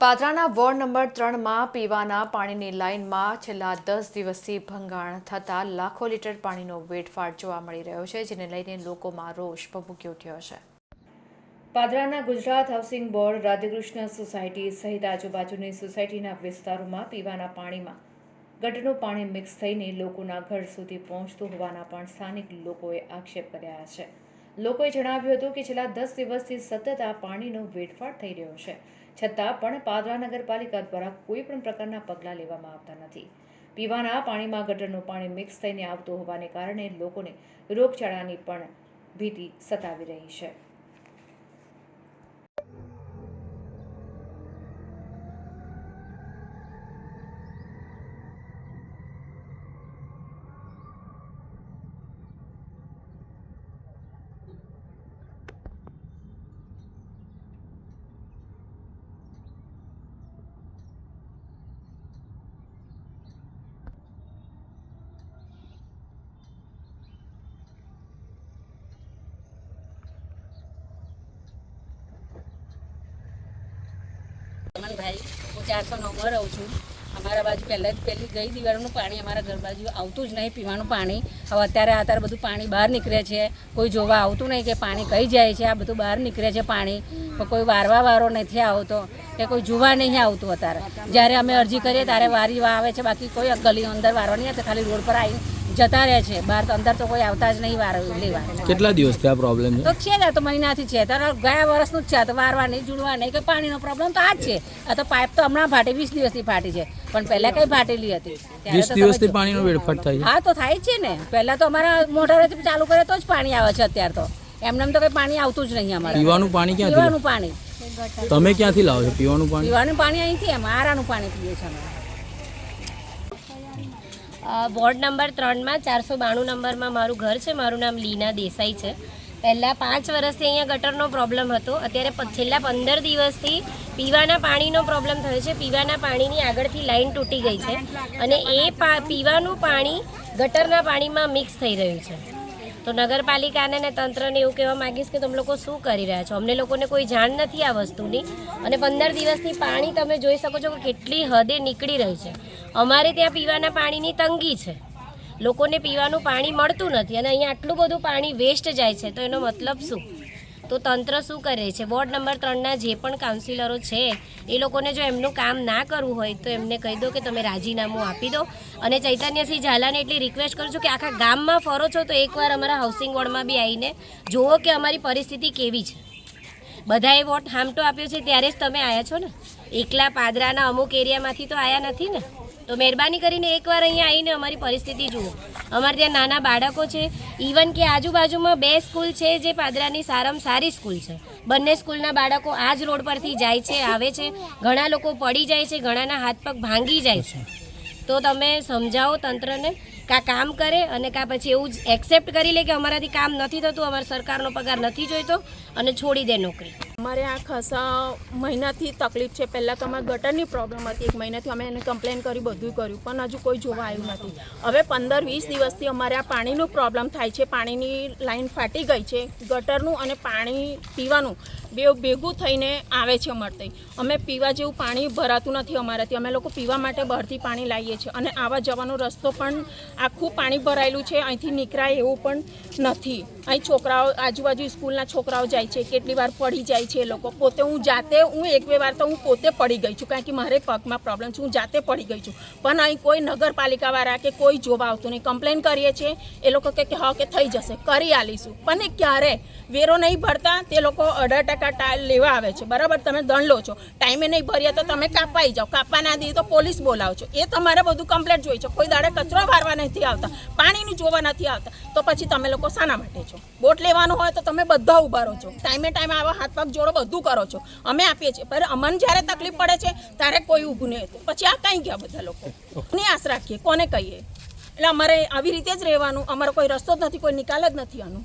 પાદરાના ward number ત્રણમાં પીવાના પાણીની લાઇનમાં છેલ્લા દસ દિવસથી ભંગાણ થતાં લાખો લીટર પાણીનો વેડફાટ જોવા મળી રહ્યો છે, જેને લઈને લોકોમાં રોષ ભભૂકી ઉઠ્યો છે. પાદરાના Gujarat housing board, Radhekrishna society સહિત આજુબાજુની સોસાયટીના વિસ્તારોમાં પીવાના પાણીમાં ગટરનું પાણી મિક્સ થઈને લોકોના ઘર સુધી પહોંચતું હોવાના પણ સ્થાનિક લોકોએ આક્ષેપ કર્યા છે. લોકોએ જણાવ્યું હતું કે છેલ્લા દસ દિવસથી સતત આ પાણીનો વેડફાટ થઈ રહ્યો છે. છતાં પણ પાદરા નગરપાલિકા દ્વારા કોઈ પણ પ્રકારના પગલાં લેવામાં આવતા નથી. પીવાના પાણીમાં ગટરનું પાણી મિક્સ થઈને આવતું હોવાને કારણે લોકોને રોગચાળાની પણ ભીતિ સતાવી રહી છે. અમનભાઈ હું ચારસો નવમાં રહું છું. અમારા બાજુ પહેલાં પહેલી ગઈ દિવાળીનું પાણી અમારા ઘર બાજુ આવતું જ નહીં, પીવાનું પાણી. હવે અત્યારે અત્યારે બધું પાણી બહાર નીકળે છે. કોઈ જોવા આવતું નહીં કે પાણી કઈ જાય છે, આ બધું બહાર નીકળે છે પાણી. કોઈ વારવા વારો નથી આવતો, કે કોઈ જોવા નહીં આવતું અત્યારે. જ્યારે અમે અરજી કરીએ ત્યારે વારી આવે છે, બાકી કોઈ ગલી અંદર વારવા નહીં આવતા ખાલી રોડ પર આવી જતા રહે છે. બહાર તો અંદર તો કોઈ આવતા જ નહીં વાર લેવા. કેટલા દિવસથી આ પ્રોબ્લેમ છે? તો છે ને તો મહિનાથી છે. તો ગયા વર્ષનું જ છે. તો વારવા નહીં જુડવા નહીં કે પાણીનો પ્રોબ્લેમ તો આ જ છે. આ તો પાઇપ તો હમણાં ફાટી વીસ દિવસથી ફાટી છે. પણ પહેલા કઈ ફાટેલી હતી? વીસ દિવસથી પાણીનો વેડફાટ થાય હા તો થાય જ છે ને. પહેલા તો અમારા મોટરેથી ચાલુ કરે તો જ પાણી આવે છે અત્યારે તો. એમને એમ તો કઈ પાણી આવતું જ નહીં અમારે. પીવાનું પાણી ક્યાં પીવાનું પાણી. તમે ક્યાંથી લાવો છો? પીવાનું પાણી? પીવાનું પાણી અહીંથી એમ આરાનું પાણી પીએ છે અમે. વોર્ડ નંબર ત્રણમાં, ચારસો બાણું નંબરમાં મારું ઘર છે. મારું નામ લીના દેસાઈ છે. પહેલાં પાંચ વર્ષથી અહીંયા ગટરનો પ્રોબ્લેમ હતો. અત્યારે છેલ્લા પંદર દિવસથી પીવાના પાણીનો પ્રોબ્લેમ થયો છે. પીવાના પાણીની આગળથી લાઈન તૂટી ગઈ છે. અને એ પીવાનું પાણી ગટરના પાણીમાં મિક્સ થઈ રહ્યું છે. તો નગરપાલિકાને ને તંત્રને એવું કહેવા માંગીશ કે તમે લોકો શું કરી રહ્યા છો? અમને લોકોને કોઈ જાણ નથી આ વસ્તુની. અને પંદર દિવસથી પાણી તમે જોઈ શકો છો કે કેટલી હદે નીકળી રહી છે. અમારે ત્યાં પીવાના પાણીની તંગી છે. લોકોને પીવાનું પાણી મળતું નથી અને અહીંયા આટલું બધું પાણી વેસ્ટ જાય છે. તો એનો મતલબ શું? તો તંત્ર શું કરે છે? વોર્ડ નંબર ત્રણના જે પણ કાઉન્સિલરો છે, એ લોકોને જો એમનું કામ ના કરવું હોય, તો એમને કહી દો કે તમે રાજીનામું આપી દો. અને ચૈતન્યસિંહ ઝાલાને એટલી રિક્વેસ્ટ કરું છું કે આખા ગામમાં ફરો છો, તો એકવાર અમારા હાઉસિંગ વોર્ડમાં બી આવીને જુઓ કે અમારી પરિસ્થિતિ કેવી છે. બધાએ વોટ હામટો આપ્યો છે, ત્યારે જ તમે આવ્યા છો ને? એકલા પાદરાના અમુક એરિયામાંથી તો આવ્યા નથી ને? તો મહેરબાની કરીને એકવાર અહીંયા આવીને અમારી પરિસ્થિતિ જુઓ. અમારે ત્યાં નાના બાળકો છે. ઇવન કે આજુબાજુમાં બે સ્કૂલ છે જે પાદરાની સારામાં સારી સ્કૂલ છે. બંને સ્કૂલના બાળકો આ જ રોડ પરથી જાય છે, આવે છે. ઘણા લોકો પડી જાય છે, ઘણાના હાથ પગ ભાંગી જાય છે. તો તમે સમજાવો તંત્રને કા કામ કરે અને કા પછી એવું જ એક્સેપ્ટ કરી લે કે અમારાથી કામ નથી થતું, અમારે સરકારનો પગાર નથી જોઈતો અને છોડી દે નોકરી. અમારે આ ખાસા મહિનાથી તકલીફ છે. પહેલાં તો અમારે ગટરની પ્રોબ્લેમ હતી. એક મહિનાથી અમે એને કમ્પ્લેન કરી બધું કર્યું. પણ હજુ કોઈ જોવા આવ્યું નથી. હવે પંદર, વીસ દિવસથી અમારે આ પાણીનું પ્રોબ્લેમ થાય છે. પાણીની લાઈન ફાટી ગઈ છે. ગટરનું અને પાણી પીવાનું બે ભેગું થઈને આવે છે અમારે અમે પીવા જેવું પાણી ભરાતું નથી અમારાથી. અમે લોકો પીવા માટે બહારથી પાણી લાવીએ છીએ. અને આવા જવાનો રસ્તો પણ આખું પાણી ભરાયેલું છે. અહીંથી નીકળાય એવું પણ નથી. અહીં છોકરાઓ, આજુબાજુ સ્કૂલના છોકરાઓ જાય છે, કેટલી વાર પડી જાય છે એ લોકો. પોતે હું જાતે, હું એક બે વાર તો હું પોતે પડી ગઈ છું, કારણ કે મારે પગમાં પ્રોબ્લેમ છે, હું જાતે પડી ગઈ છું. પણ અહીં કોઈ નગરપાલિકાવાળા કે કોઈ જોવા આવતું નહીં. કમ્પ્લેન કરીએ છીએ, એ લોકો કહે કે હા, કે થઈ જશે, કરી આલીશું. પણ એ ક્યારે? વેરો નહીં ભરતા, તે લોકો અઢાર ટકા લેવા આવે છે. બરાબર? તમે દંડ લો છો. ટાઈમે નહીં ભર્યા તો તમે કાપાઈ જાઓ. કાપવા ના દઈએ તો પોલીસ બોલાવો છો એ તમારે બધું કમ્પ્લેટ જોઈએ છે. કોઈ દાડે કચરો વારવા નથી આવતા, પાણીનું જોવા નથી આવતા. તો પછી તમે લોકો શાના માટે છો? બોટ લેવાનું હોય તો તમે બધા ઊભા રહો છો. ટાઈમે ટાઈમે આવા હાથ પગ જોડો બધું કરો છો. અમે આપીએ છીએ. પણ અમને જ્યારે તકલીફ પડે છે, ત્યારે કોઈ ઊભું નહીં હતું પછી આ કઈ ગયા બધા લોકો? ની આશ રાખીએ? કોને કહીએ? એટલે અમારે આવી રીતે જ રહેવાનું. અમારો કોઈ રસ્તો જ નથી, કોઈ નિકાલ જ નથી આનું.